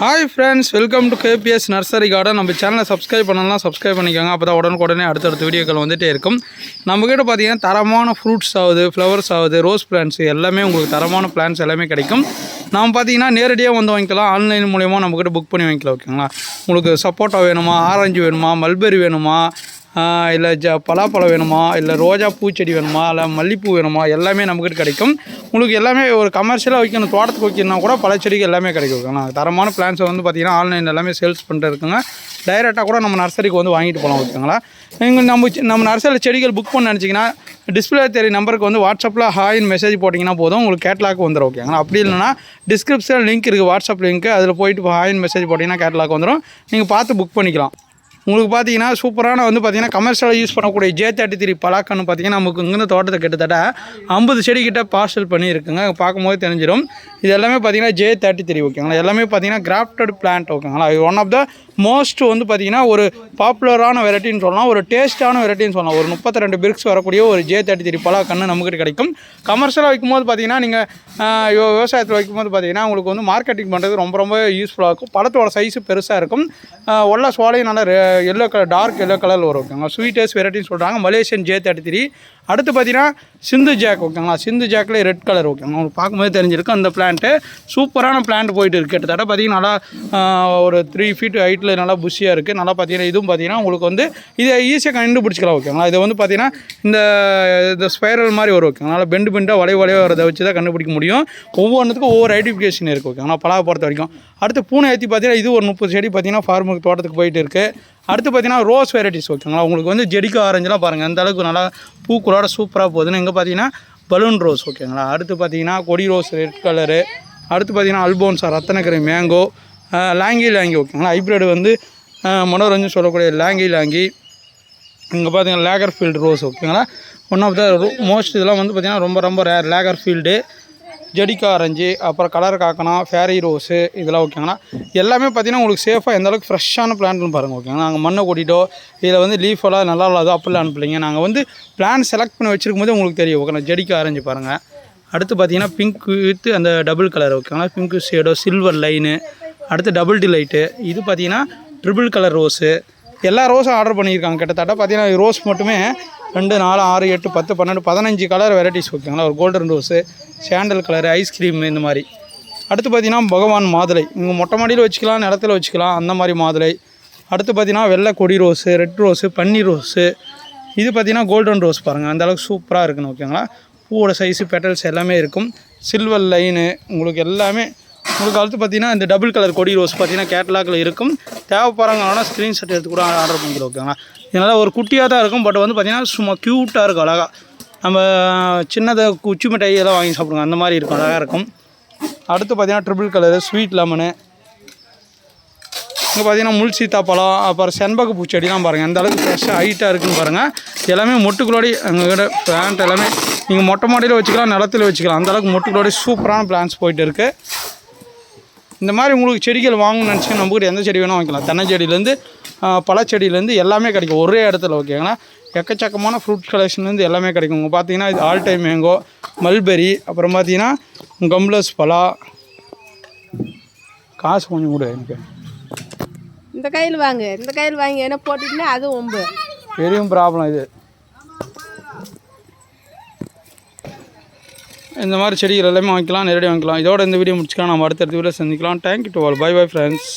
Hi friends welcome to KBS nursery garden நம்ம சேனலை subscribe பண்ணலாம் சப்ஸ்கிரைப் பண்ணிக்கோங்க. அப்போ தான் உடனுக்குடனே அடுத்தடுத்த வீடியோக்கள் வந்துகிட்டே இருக்கும். நம்மக்கிட்ட பார்த்தீங்கன்னா தரமான ஃப்ரூட்ஸ் ஆகுது ஃப்ளவர்ஸ் ஆகுது ரோஸ் பிளான்ட்ஸ் எல்லாமே உங்களுக்கு தரமான பிளான்ஸ் எல்லாமே கிடைக்கும். நாம் பார்த்தீங்கன்னா நேரடியாக வந்து வாங்கிக்கலாம். ஆன்லைன் மூலயமா நம்மக்கிட்ட புக் பண்ணி வாங்கிக்கலாம் ஓகேங்களா உங்களுக்கு சப்போட்டா வேணுமா ஆரஞ்சு வேணுமா மல்பெரி வேணுமா இல்லை ஜ பலாப்பழம் வேணுமா? இல்லை ரோஜா பூச்செடி வேணுமா? இல்லை மல்லிப்பூ வேணுமா? எல்லாமே நம்மக்கிட்ட கிடைக்கும். உங்களுக்கு எல்லாமே ஒரு கமர்ஷியலாக வைக்கணும் தோட்டத்துக்கு வைக்கணும்னா கூட பல செடிகள் எல்லாமே கிடைக்கும். தரமான பிளான்ஸை வந்து பார்த்தீங்கன்னா ஆன்லைன் எல்லாமே சேல்ஸ் பண்ணிட்டு இருக்குங்க. டைரெக்டாக கூட நம்ம நர்சரிக்கு வந்து வாங்கிட்டு போகலாம் ஓகேங்களா? நீங்கள் நம்ம நம்ம நர்சரியில் செடிகள் புக் பண்ண நினச்சிங்கன்னா டிஸ்பிளே தெரிய நம்பருக்கு வந்து வாட்ஸ்அப்பில் ஹாய்னு மெசேஜ் போட்டிங்கன்னா போதும். உங்களுக்கு கேட்லாக் வந்துடும் ஓகேங்களா? அப்படி இல்லைன்னா டிஸ்கிரிப்ஷனில் லிங்க் இருக்குது வாட்ஸ்அப் லிங்க் அதில் போயிட்டு ஹாய்னு மெசேஜ் போட்டிங்கன்னா கேட்லாக் வந்துடும் நீங்கள் பார்த்து புக் பண்ணிக்கலாம். உங்களுக்கு பார்த்தீங்கன்னா சூப்பரான வந்து பார்த்தீங்கன்னா கமர்ஷியலாக யூஸ் பண்ணக்கூடிய ஜே தேர்ட்டி த்ரீ பலாக்கன்னு பார்த்தீங்கன்னா நமக்கு இங்கேருந்து தோட்டத்தை கிட்டத்தட்ட ஐம்பது செடிக்கிட்ட பார்சல் பண்ணியிருக்குங்க. பார்க்கும்போது தெரிஞ்சிடும். இது எல்லாமே பார்த்தீங்கன்னா ஜே தேர்ட்டி த்ரீ ஓகேங்களா எல்லாமே பார்த்தீங்கன்னா கிராஃப்டட் பிளான்ட் ஓகேங்களா இது ஒன் ஆஃப் த மோஸ்ட் வந்து பார்த்தீங்கன்னா ஒரு பாப்புலரான வெரைட்டின்னு சொல்லலாம். ஒரு டேஸ்ட்டான வெரைட்டின்னு சொல்லலாம். ஒரு முப்பத்தி ரெண்டு பிரிக்ஸ் வரக்கூடிய ஒரு ஜே தேர்ட்டி த்ரீ பலாக்கன்று நமக்கு கிடைக்கும் கமர்ஷியலாக வைக்கும்போது பார்த்தீங்கன்னா நீங்கள் விவசாயத்தில் வைக்கும்போது பார்த்தீங்கன்னா உங்களுக்கு வந்து மார்க்கெட்டிங் பண்ணுறது ரொம்ப ரொம்ப யூஸ்ஃபுல்லாக இருக்கும். பழத்தோட சைஸு பெருசாக இருக்கும். உள்ள சோலையும் நல்லா எல்லோ கலர் டார்க் எல்லோ கலரில் வரும் ஓகேங்களா? ஸ்வீட்டர்ஸ் வெரைட்டின்னு சொல்கிறாங்க மலேசியன் ஜே தேர்ட்டி த்ரீ அடுத்து பார்த்தீங்கன்னா சிந்து ஜாக் ஓகேங்களா? சிந்து ஜாக்கில் ரெட் கலர் ஓகேங்களா? உங்களுக்கு பார்க்கும்போது தெரிஞ்சிருக்கும் அந்த பிளான்ட்டு சூப்பரான பிளான்ட் போயிட்டு இருக்குது கிட்டத்தட்ட பார்த்தீங்கன்னா நல்லா ஒரு த்ரீ ஃபீட் ஹைட்டில் நல்லா புஷியாக இருக்குது நல்லா பார்த்தீங்கன்னா இதுவும் பார்த்தீங்கன்னா உங்களுக்கு வந்து இதை ஈஸியாக கண்டுபிடிச்சிக்கலாம் ஓகேங்களா? இது வந்து பார்த்தீங்கன்னா இந்த இந்த ஸ்பைரல் மாதிரி வரும் ஓகேங்களா? நல்லா பெண்டு பெண்டாக வளைய வளைய வரதை வச்சு தான் கண்டுபிடிக்க முடியும். ஒவ்வொன்றுத்துக்கும் ஒவ்வொரு ஐடென்டிஃபிகேஷன் இருக்குது ஓகேங்களா? பலாவை பொறுத்த வரைக்கும். அடுத்து பூனை ஏற்றி பார்த்தீங்கன்னா இது ஒரு முப்பது செடி பார்த்தீங்கன்னா ஃபார்முக்கு தோட்டத்துக்கு போயிட்டு இருக்குது அடுத்து பார்த்தீங்கன்னா ரோஸ் வெரைட்டிஸ் ஓகேங்களா உங்களுக்கு வந்து ஜெடிக்கா ஆரஞ்செலாம் பாருங்கள் அந்த அளவுக்கு நல்லா பூக்களோட சூப்பராக போகுதுன்னு இங்கே பார்த்தீங்கன்னா பலூன் ரோஸ் ஓகேங்களா அடுத்து பார்த்தீங்கன்னா கொடி ரோஸ் ரெட் கலரு அடுத்து பார்த்தீங்கன்னா அல்போன்ஸா ரத்தனக்கரை மேங்கோ லாங்கி லாங்கி ஓகேங்களா ஹைப்ரிட் வந்து மனோரஞ்சன் சொல்லக்கூடிய லாங்கி லாங்கி இங்கே பார்த்தீங்கன்னா லேகர் ஃபீல்டு ரோஸ் ஓகேங்களா ஒன் ஆஃப் த மோஸ்ட் இதெல்லாம் வந்து பார்த்தீங்கன்னா ரொம்ப ரொம்ப ரேர் லேகர் ஃபீல்டு ஜெடிக்கா ஆரஞ்சு அப்புறம் கலர் காக்கணும் ஃபேரி ரோஸு இதெல்லாம் ஓகேங்களா எல்லாமே பார்த்தீங்கன்னா உங்களுக்கு சேஃபாக எந்த அளவுக்கு ஃப்ரெஷ்ஷான பிளான்ட்னு பாருங்கள் ஓகேங்களா நாங்கள் மண்ணை கொட்டிட்டோ இதில் வந்து லீஃப் எல்லாம் நல்லா இல்லாதோ அப்படிலாம் அனுப்பலைங்க. நாங்கள் வந்து பிளான் செலக்ட் பண்ணி வச்சிருக்கும் போது உங்களுக்கு தெரியும் ஓகேங்களா ஜெடிக்கா ஆரஞ்சு பாருங்கள் அடுத்து பார்த்தீங்கன்னா பிங்க் வித்து அந்த டபுள் கலர் ஓகேங்களா பிங்க் ஷேடோ சில்வர் லைனு அடுத்து டபுள் டிலைட்டு இது பார்த்தீங்கன்னா ட்ரிபிள் கலர் ரோஸு எல்லா ரோஸும் ஆர்டர் பண்ணியிருக்காங்க. கிட்டத்தட்ட பார்த்தீங்கன்னா ரோஸ் மட்டுமே ரெண்டு நாலு ஆறு எட்டு பத்து பன்னெண்டு பதினஞ்சு கலர் வெரைட்டிஸ் ஓகேங்களா ஒரு golden rose sandal colour ice cream இந்த மாதிரி. அடுத்து பார்த்தீங்கன்னா பகவான் மாதுளை. இங்கே மொட்டை மாடியில் வச்சுக்கலாம் நிலத்துல வச்சுக்கலாம் அந்த மாதிரி மாதுளை. அடுத்து பார்த்தீங்கன்னா வெள்ளை கொடி ரோஸு ரெட் ரோஸு பன்னீர் ரோஸு இது பார்த்தீங்கன்னா கோல்டன் ரோஸ் பாருங்கள் அந்த அளவுக்கு சூப்பராக இருக்குன்னு ஓகேங்களா? பூவோட சைஸு பெட்டல்ஸ் எல்லாமே இருக்கும். சில்வர் லைனு உங்களுக்கு எல்லாமே உங்களுக்கு அடுத்து பார்த்தீங்கன்னா இந்த டபுள் கலர் கொடி ரோஸ் பார்த்தீங்கன்னா கேட்லாகில் இருக்கும். தேவைப்படுறவங்கன்னா ஸ்க்ரீன்ஷாட் எடுத்து கூட ஆர்டர் பண்ணிக்கலாம் ஓகேங்களா இதனால் ஒரு குட்டியாக தான் இருக்கும் பட் வந்து பார்த்திங்கன்னா சும்மா க்யூட்டாக இருக்கும் அழகாக நம்ம சின்னதாக குச்சி மிட்டாய் எல்லாம் வாங்கி சாப்பிடுங்க அந்த மாதிரி இருக்கும் அழகாக இருக்கும். அடுத்து பார்த்தீங்கன்னா ட்ரிபிள் கலரு ஸ்வீட் லெமனு இங்கே பார்த்தீங்கன்னா முள் சீத்தாப்பழம் அப்புறம் செண்பக பூச்செடிலாம் பாருங்கள் அந்த அளவுக்கு ஃப்ரெஷ்ஷாக ஹைட்டாக இருக்குன்னு பாருங்கள் எல்லாமே மொட்டுக்களோடி எங்கள்கிட்ட பிளான்ட் எல்லாமே நீங்கள் மொட்டை மாடியில் வச்சுக்கலாம் நிலத்துல வச்சுக்கலாம் அந்தளவுக்கு மொட்டுக்குள்ளோடி மொட்டுக்களோடி சூப்பரான பிளான்ஸ் போயிட்டு இருக்குது இந்த மாதிரி உங்களுக்கு செடிகள் வாங்கணும்னு நினச்சிங்கன்னா நம்மகிட்ட எந்த செடி வேணும் வாங்கிக்கலாம். தென்னை செடியிலேருந்து பழச்செடியிலேருந்து எல்லாமே கிடைக்கும். ஒரே இடத்துல ஓகேங்களா எக்கச்சக்கமான ஃப்ரூட் கலெக்ஷன்லேருந்து எல்லாமே கிடைக்கும். உங்கள் பார்த்தீங்கன்னா இது ஆல் டைம் மேங்கோ மல்பெரி அப்புறம் பார்த்தீங்கன்னா கம்லஸ் பலா காசு கொஞ்சம் கூட எனக்கு. இந்த கையில் வாங்க இந்த கையில் வாங்கி என்ன போட்டுட்டுனா அது ஒம்பு பெரிய ப்ராப்ளம் இது. இந்த மாதிரி செடிகள் எல்லாமே வாங்கிக்கலாம் நேரடியாக வாங்கிக்கலாம். இதோட இந்த வீடியோ முடிச்சுக்கலாம். நம்ம அடுத்த வீடியோ சந்திக்கலாம். Thank you to all bye bye friends